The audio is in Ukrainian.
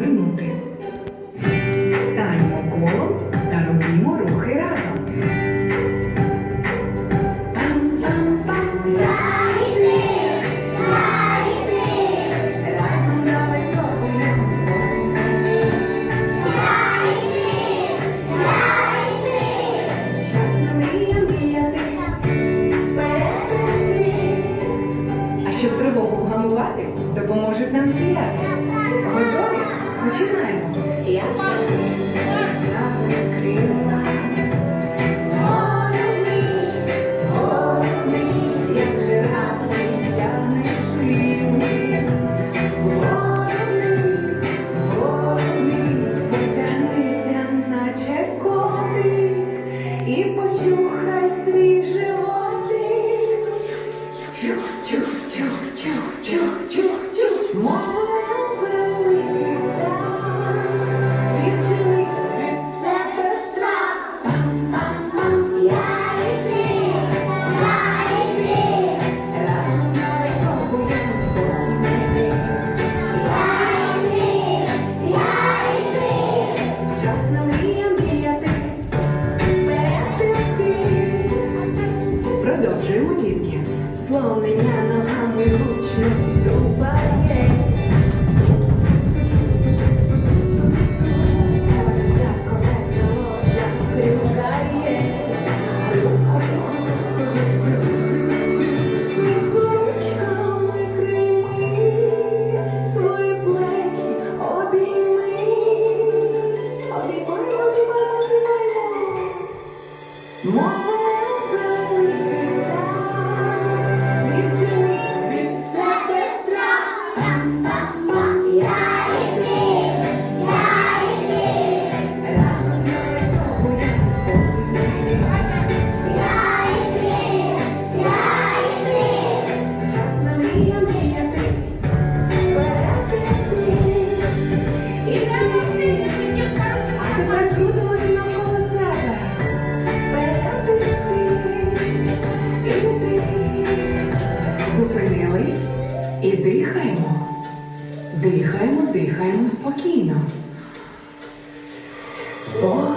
Вернути. Станьмо колом та робімо рухи разом. Разом давай спробуємо збори знайти. Час. Вперед. А щоб тривогу вгамувати, допоможуть нам сміяти. Готові? Я крила. Вгору вниз, як жирафа тягне шию. Вгору вниз, потягнися, наче котик, і почухай свій животик. Чух, чух, чух, чух, чух, чух, чух. Мовою slow, 내가 너 한번 훔치는 또 봐요 І дихаємо. Дихаємо, дихаємо спокійно. Спокійно.